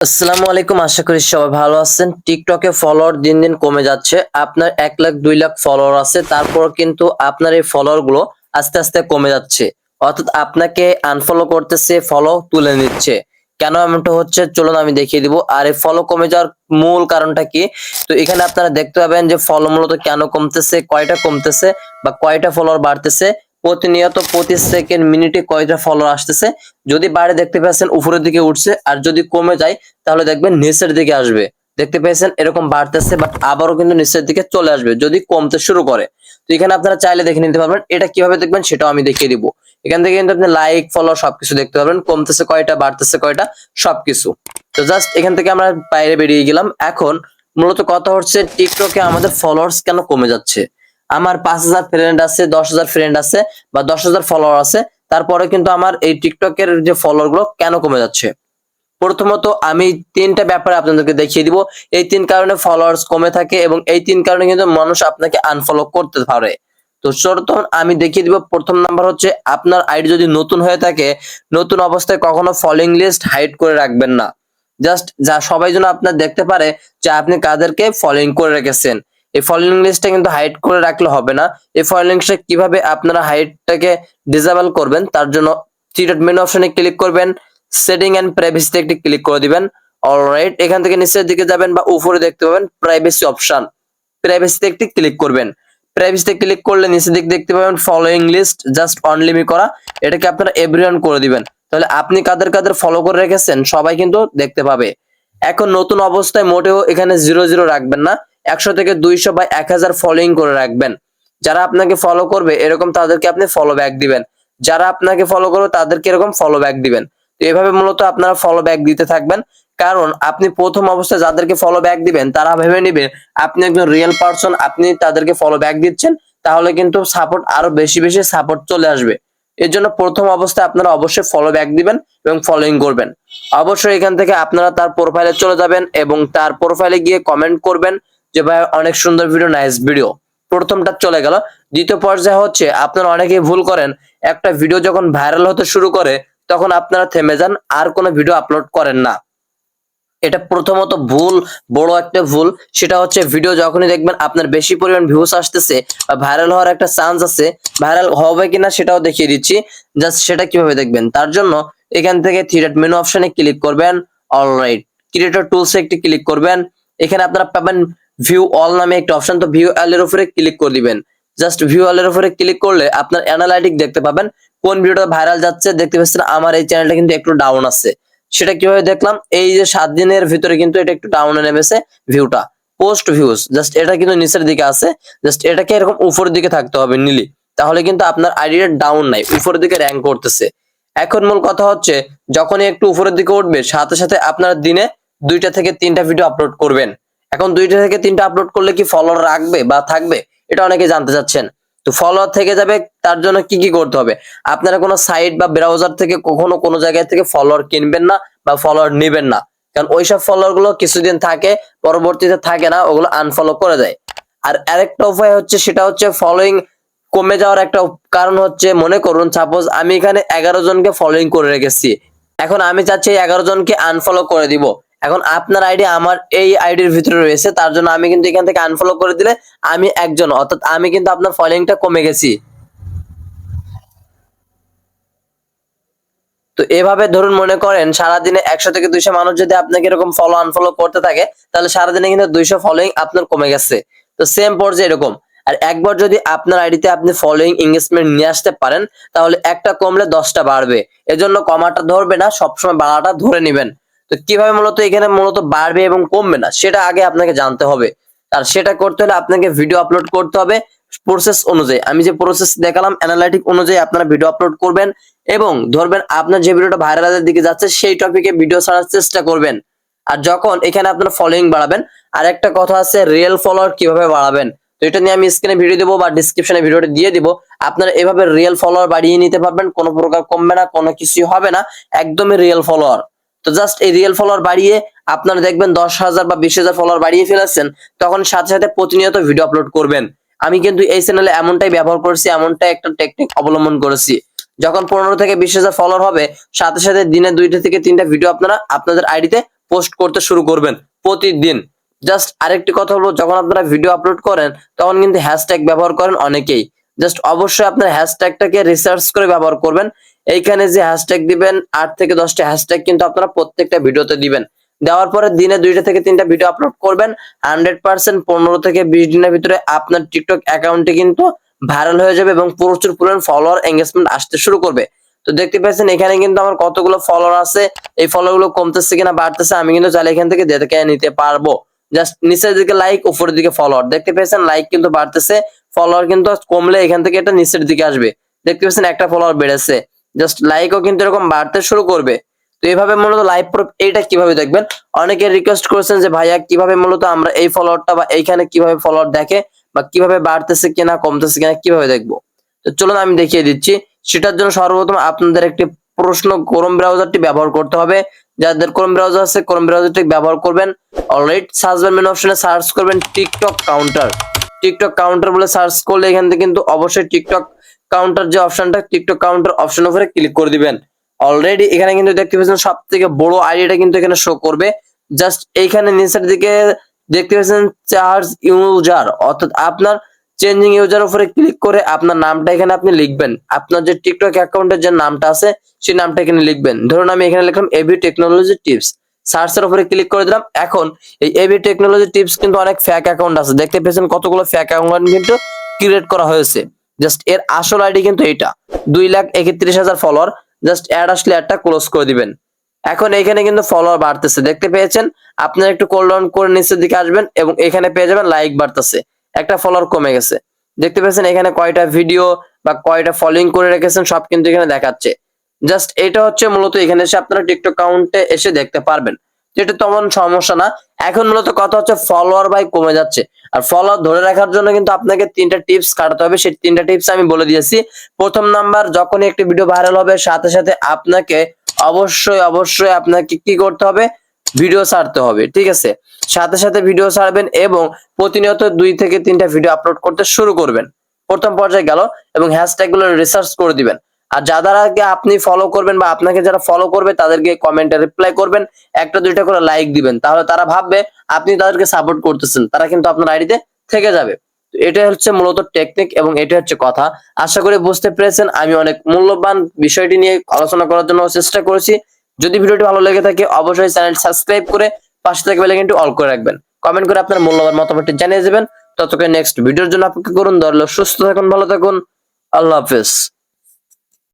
আসসালামু আলাইকুম, আশা করি সবাই ভালো আছেন। টিকটকে ফলোয়ার দিন দিন কমে যাচ্ছে। আপনার এক লাখ, দুই লাখ ফলোয়ার আছে। তারপর কিন্তু আপনার এই ফলোয়ারগুলো আস্তে আস্তে কমে যাচ্ছে। অর্থাৎ আপনাকে আনফলো করতেছে ফলো তুলে নিচ্ছে। কেন এমনটা হচ্ছে? চলুন আমি দেখিয়ে দিব। আর এই ফলো কমে যাওয়ার মূল কারণটা কি? তো এখানে আপনারা দেখতে পাবেন যে ফলো মূলত কেন কমতেছে, কয়টা কমতেছে বা কয়টা ফলোয়ার বাড়তেছে। প্রতিনিয়ত প্রতি সেকেন্ড মিনিটে কয়টা ফলোয়ার আসতেছে? যদি বাড়ে দেখতে পাচ্ছেন উপরের দিকে উঠছে, আর যদি কমে যায়, তাহলে দেখবেন নিচের দিকে আসবে। দেখতে পেয়েছেন, এরকম বাড়তেছে বাট আবারও কিন্তু নিচের দিকে চলে আসবে, যদি কমতে শুরু করে। তো এখানে আপনারা চাইলে দেখে নিতে পারবেন, এটা কীভাবে দেখবেন সেটাও আমি দেখিয়ে দিব। এখান থেকে কিন্তু আপনি লাইক ফলো সবকিছু দেখতে পারবেন, কমতেছে কয়টা, বাড়তেছে কয়টা, সবকিছু। তো জাস্ট এখান থেকে আমরা বাইরে বেরিয়ে গেলাম। এখন মূলত কথা হচ্ছে টিকটকে আমাদের ফলোয়ার্স কেন কমে যাচ্ছে? আমার পাঁচ হাজার ফ্রেন্ড আছে, দশ হাজার ফ্রেন্ড আছে বা দশ হাজার ফলোয়ার আছে। তারপরে কিন্তু আমার এই টিকটকের যে ফলোয়ারগুলো কেন কমে যাচ্ছে? প্রথমত আমি তিনটা ব্যাপারে আপনাদেরকে দেখিয়ে দিব। এই তিন কারণে ফলোয়ার্স কমে থাকে এবং এই তিন কারণে কিন্তু মানুষ আপনাকে আনফলো করতে পারে। তো সর্বপ্রথম আমি দেখিয়ে দিব। প্রথম নাম্বার হচ্ছে, আপনার আইডি যদি নতুন হয়ে থাকে, নতুন অবস্থায় কখনো ফলোইং লিস্ট হাইড করে রাখবেন না। জাস্ট যা সবাই যেন আপনার দেখতে পারে যে আপনি কাদেরকে ফলোইং করে রেখেছেন। এই ফলোইং লিস্টটা কিন্তু হাইড করে রাখলে হবে না। এই ফলোইং লিস্টটা কীভাবে আপনারা হাইডটাকে ডিসেবল করবেন, তার জন্য থ্রি ডট মেনু অপশনে ক্লিক করবেন সেটিং এন্ড প্রাইভেসিতে একটি ক্লিক করে দিবেন। অলরাইট এখান থেকে নিচের দিকে যাবেন বা উপরে দেখতে পাবেন প্রাইভেসি অপশন প্রাইভেসিতে একটি ক্লিক করবেন। প্রাইভেসিতে ক্লিক করলে নিচের দিকে দেখতে পাবেন ফলোইং লিস্ট জাস্ট অনলিমি করা। এটাকে আপনারা এভরিওয়ান করে দিবেন। তাহলে আপনি কাদের কাদের ফলো করে রেখেছেন সবাই কিন্তু দেখতে পাবে। এখন নতুন অবস্থায় মোটেও এখানে জিরো জিরো রাখবেন না। একশো থেকে দুইশো বা এক হাজার ফলোইং করে রাখবেন। যারা আপনাকে ফলো করবে, এরকম তাদেরকে আপনি ফলো ব্যাক দিবেন। যারা আপনাকে ফলো করবে, তাদেরকে এরকম ফলো ব্যাক দিবেন। তো এভাবে মূলত আপনারা ফলো ব্যাক দিতে থাকবেন। কারণ আপনি প্রথম অবস্থায় যাদেরকে ফলো ব্যাক দিবেন, তারা ভেবে নেবে আপনি একজন রিয়েল পার্সন আপনি তাদেরকে ফলো ব্যাক দিচ্ছেন, তাহলে কিন্তু সাপোর্ট আরও বেশি বেশি সাপোর্ট চলে আসবে। এর জন্য প্রথম অবস্থায় আপনারা অবশ্যই ফলো ব্যাক দিবেন এবং ফলোইং করবেন। অবশ্যই এখান থেকে আপনারা তার প্রোফাইলে চলে যাবেন এবং তার প্রোফাইলে গিয়ে কমেন্ট করবেন। যে ভাই, অনেক সুন্দর ভিডিও নাইস ভিডিও প্রথমটা চলে গেল। দ্বিতীয় পর্যায়ে হচ্ছে, আপনারা অনেকেই ভুল করেন। একটা ভিডিও যখন ভাইরাল হতে শুরু করে, তখন আপনারা থেমে যান, আর কোনো ভিডিও আপলোড করেন না। এটা প্রথমত ভুল, বড় একটা ভুল। সেটা হচ্ছে ভিডিও যখনই দেখবেন, আপনার বেশি পরিমাণ ভিউস আসতেছে, বা ভাইরাল হওয়ার একটা চান্স আছে ভাইরাল হবে কিনা সেটাও দেখিয়ে দিচ্ছি। জাস্ট সেটা কীভাবে দেখবেন? তার জন্য এখান থেকে ডট মেনু অপশনে ক্লিক করবেন। অলরাইট ক্রিয়েটর টুলসে একটি ক্লিক করবেন। এখানে আপনারা পাবেন ভিউ অল নামে একটা অপশন তো ভিউ অল এর উপরে ক্লিক করে দিবেন। জাস্ট ভিউ অল এর উপরে ক্লিক করলে আপনার অ্যানালাইটিক দেখতে পাবেন, কোন ভিডিওটা ভাইরাল যাচ্ছে, দেখতে পাচ্ছেন আমার এই চ্যানেলটা কিন্তু একটু ডাউন আছে। সেটা কীভাবে দেখলাম? এই যে সাত দিনের ভিতরে কিন্তু এটা একটু ডাউনে নেমেছে ভিউটা পোস্ট ভিউজ জাস্ট এটা কিন্তু নিচের দিকে আছে জাস্ট এটাকে এরকম উপরের দিকে থাকতে হবে নিলি তাহলে কিন্তু আপনার আইডিটা ডাউন নাই, উপরের দিকে র্যাঙ্ক করতেছে। এখন মূল কথা হচ্ছে, যখনই একটু উপরের দিকে উঠবে, সাথে সাথে আপনার দিনে দুইটা থেকে তিনটা ভিডিও আপলোড করবেন। এখন দুইটা থেকে তিনটা আপলোড করলে কি ফলোয়ার রাখবে বা থাকবে? এটা অনেকে জানতে চাচ্ছেন। তো ফলোয়ার থেকে যাবে, তার জন্য কি কি করতে হবে? আপনারা কোনো সাইট বা ব্রাউজার থেকে কখনো কোনো জায়গায় থেকে ফলোয়ার কিনবেন না বা ফলোয়ার নেবেন না। কারণ ওইসব ফলোয়ারগুলো কিছুদিন থাকে, পরবর্তীতে থাকে না, ওগুলো আনফলো করে দেয়। আর আরেকটা উপায় হচ্ছে, সেটা হচ্ছে ফলোইং কমে যাওয়ার একটা কারণ হচ্ছে, মনে করুন সাপোজ আমি এখানে এগারো জনকে ফলোইং করে রেখেছি। এখন আমি চাচ্ছি এগারো জনকে আনফলো করে দিব। এখন আপনার আইডি আমার এই আইডির ভিতরে রয়েছে, তার জন্য আমি কিন্তু এখান থেকে আনফলো করে দিলে আমি একজন, অর্থাৎ আমি কিন্তু আপনার ফলোইংটা কমে গেছি। তো এভাবে ধরুন মনে করেন, সারাদিনে একশো থেকে দুইশো মানুষ যদি আপনাকে এরকম ফলো আনফলো করতে থাকে, তাহলে সারাদিনে কিন্তু দুইশো ফলোইং আপনার কমে গেছে। তো সেম পর্যায়ে এরকম। আর একবার যদি আপনার আইডিতে আপনি ফলোইং এঙ্গেজমেন্ট নিয়ে আসতে পারেন, তাহলে একটা কমলে দশটা বাড়বে। এজন্য কমাটা ধরবে না, সবসময় বাড়াটা ধরে নেবেন। তো কীভাবে মূলত এখানে মূলত বাড়বে এবং কমবে না, সেটা আগে আপনাকে জানতে হবে। আর সেটা করতে হলে আপনাকে ভিডিও আপলোড করতে হবে প্রসেস অনুযায়ী। আমি যে প্রসেস দেখালাম অ্যানালাইটিক অনুযায়ী আপনারা ভিডিও আপলোড করবেন এবং ধরবেন আপনার যে ভিডিওটা ভাইরালের দিকে যাচ্ছে, সেই টপিকে ভিডিও ছাড়ার চেষ্টা করবেন। আর যখন এখানে আপনারা ফলোইং বাড়াবেন আর একটা কথা আছে রিয়েল ফলোয়ার কীভাবে বাড়াবেন? তো এটা নিয়ে আমি স্ক্রিনে ভিডিও দেবো বা ডিসক্রিপশনে ভিডিওটা দিয়ে দিব। আপনারা এভাবে রিয়েল ফলোয়ার বাড়িয়ে নিতে পারবেন, কোনো প্রকার কমবে না, কোনো কিছুই হবে না, একদমই রিয়েল ফলোয়ার তো জাস্ট এই রিয়েল ফলোয়ার বাড়িয়ে আপনারা দেখবেন দশ হাজার বা বিশ হাজার ফলোয়ার বাড়িয়ে ফেলেছেন, তখন সাথে সাথে প্রতিনিয়ত ভিডিও আপলোড করবেন। আমি কিন্তু এই চ্যানেলে এমনটাই ব্যবহার করেছি, এমনটাই একটা টেকনিক অবলম্বন করেছি। যখন পনেরো থেকে বিশ হাজার ফলোয়ার হবে, সাথে সাথে দিনে দুইটা থেকে তিনটা ভিডিও আপনারা আপনাদের আইডিতে পোস্ট করতে শুরু করবেন প্রতিদিন। জাস্ট আরেকটি কথা বলব, যখন আপনারা ভিডিও আপলোড করেন, তখন কিন্তু হ্যাশট্যাগ ব্যবহার করেন অনেকেই। জাস্ট অবশ্যই আপনার হ্যাশট্যাগটাকে রিসার্চ করে ব্যবহার করবেন। এইখানে যে হ্যাশট্যাগ দিবেন, আট থেকে দশটা হ্যাশট্যাগ কিন্তু আপনারা প্রত্যেকটা ভিডিওতে দিবেন। দেওয়ার পরে দিনে দুইটা থেকে তিনটা ভিডিও আপলোড করবেন। হান্ড্রেড পার্সেন্ট পনেরো থেকে বিশ দিনের ভিতরে আপনার টিকটক অ্যাকাউন্টে কিন্তু ভাইরাল হয়ে যাবে এবং প্রচুর পরিমাণ ফলোয়ার এঙ্গেজমেন্ট আসতে শুরু করবে। তো দেখতে পাচ্ছেন, এখানে কিন্তু আমার কতগুলো ফলোয়ার আছে? এই ফলোয়ারগুলো কমতেছে কিনা, বাড়তেছে, আমি কিন্তু চাইলে এখান থেকে দেখে নিতে পারব। জাস্ট নিচের দিকে লাইক উপরের দিকে ফলোয়ার দেখতে পেয়েছেন লাইক কিন্তু বাড়তেছে ফলোয়ার কিন্তু কমলে এখান থেকে এটা নিচের দিকে আসবে। দেখতে পাচ্ছেন, একটা ফলোয়ার বেড়েছে। জাস্ট লাইকও কিন্তু এরকম বাড়তে শুরু করবে। তো এইভাবে মূলত লাইভ প্রুফ এইটা কীভাবে দেখবেন? অনেকে রিকোয়েস্ট করেছেন যে, ভাইয়া, কীভাবে মূলত আমরা এই ফলোয়ারটা বা এইখানে কীভাবে ফলোয়ার দেখে বা কীভাবে বাড়তেছে কিনা, কমতেছে কিনা, কীভাবে দেখব? তো চলুন আমি দেখিয়ে দিচ্ছি। সেটার জন্য সর্বপ্রথম আপনাদের একটি প্রশ্ন ক্রোম ব্রাউজারটি ব্যবহার করতে হবে। যাদের ক্রোম ব্রাউজার আছে ক্রোম ব্রাউজারটি ব্যবহার করবেন। অলরাইট সার্চ মেনু অপশনে সার্চ করবেন টিকটক কাউন্টার টিকটক কাউন্টার বলে সার্চ করলে এখান থেকে কিন্তু অবশ্যই টিকটক কাউন্টার যে অপশনটা টিকটক কাউন্টার অপশন উপরে ক্লিক করে দিবেন। অলরেডি এখানে কিন্তু দেখতে পাচ্ছেন সব থেকে বড় আইডিটা কিন্তু এখানে শো করবে। জাস্ট এইখানে নিচের দিকে দেখতে পাচ্ছেন চার্জ ইউজার অর্থাৎ আপনার চেঞ্জিং ইউজার উপরে ক্লিক করে আপনার নামটা এখানে আপনি লিখবেন। আপনার যে টিকটক অ্যাকাউন্টের যে নামটা আছে, সেই নামটা এখানে লিখবেন। ধরুন আমি এখানে লিখলাম এবি টেকনোলজি টিপস সার্চের উপরে ক্লিক করে দিলাম। এখন এই এবি টেকনোলজি টিপস কিন্তু অনেক ফ্যাক অ্যাকাউন্ট আছে। দেখতে পেয়েছেন কতগুলো ফ্যাক অ্যাকাউন্ট কিন্তু ক্রিয়েট করা হয়েছে। জাস্ট এর আসল আইডি কিন্তু এটা দুই লাখ একত্রিশ হাজার ফলোয়ার জাস্ট অ্যাড আসলে অ্যাডটা ক্লোজ করে দিবেন। এখন এখানে কিন্তু ফলোয়ার বাড়তেছে। দেখতে পেয়েছেন? আপনার একটু কোল ডাউন করে নিচের দিকে আসবেন এবং এখানে পেয়ে যাবেন লাইক বাড়তেছে। একটা ফলোয়ার কমে গেছে। দেখতে পেয়েছেন? এখানে কয়টা ভিডিও বা কয়টা ফলোইং করে রেখেছেন সব কিন্তু এখানে দেখাচ্ছে। জাস্ট এটা হচ্ছে মূলত এখানে এসে আপনারা টিকটক কাউন্টে এসে দেখতে পারবেন। যেটা তেমন সমস্যা না। এখন মূলত কথা হচ্ছে ফলোয়ার বাই কমে যাচ্ছে। আর ফলোয়ার ধরে রাখার জন্য কিন্তু আপনাকে তিনটা টিপস কাটাতে হবে। সেই তিনটা টিপস আমি বলে দিয়েছি। প্রথম নাম্বার যখনই একটি ভিডিও ভাইরাল হবে, সাথে সাথে আপনাকে অবশ্যই অবশ্যই আপনাকে কি করতে হবে? ভিডিও ছাড়তে হবে, ঠিক আছে? সাথে সাথে ভিডিও ছাড়বেন এবং প্রতিনিয়ত দুই থেকে তিনটা ভিডিও আপলোড করতে শুরু করবেন। প্রথম পর্যায়ে গেল এবং হ্যাশট্যাগগুলো রিসার্চ করে দিবেন। আর যাদেরকে আপনি ফলো করবেন বা আপনাকে যারা ফলো করবে, তাদেরকে কমেন্টে রিপ্লাই করবেন, একটা, দুইটা করে লাইক দিবেন। তাহলে তারা ভাববে, আপনি তাদেরকে সাপোর্ট করতেছেন। তারা কিন্তু আপনার আইডিতে থেকে যাবে। এটা হচ্ছে মূলত টেকনিক এবং এটা হচ্ছে কথা। আশা করি বুঝতে পেরেছেন। আমি অনেক মূল্যবান বিষয়টি নিয়ে আলোচনা করার জন্য চেষ্টা করেছি। যদি ভিডিওটি ভালো লেগে থাকে, অবশ্যই চ্যানেল সাবস্ক্রাইব করে পাশে থেকে কিন্তু অল করে রাখবেন। কমেন্ট করে আপনার মূল্যবান মতামতটি জানিয়ে দেবেন। ততক্ষণ নেক্সট ভিডিওর জন্য অপেক্ষা করুন। ধরলো সুস্থ থাকুন, ভালো থাকুন। আল্লাহ হাফেজ।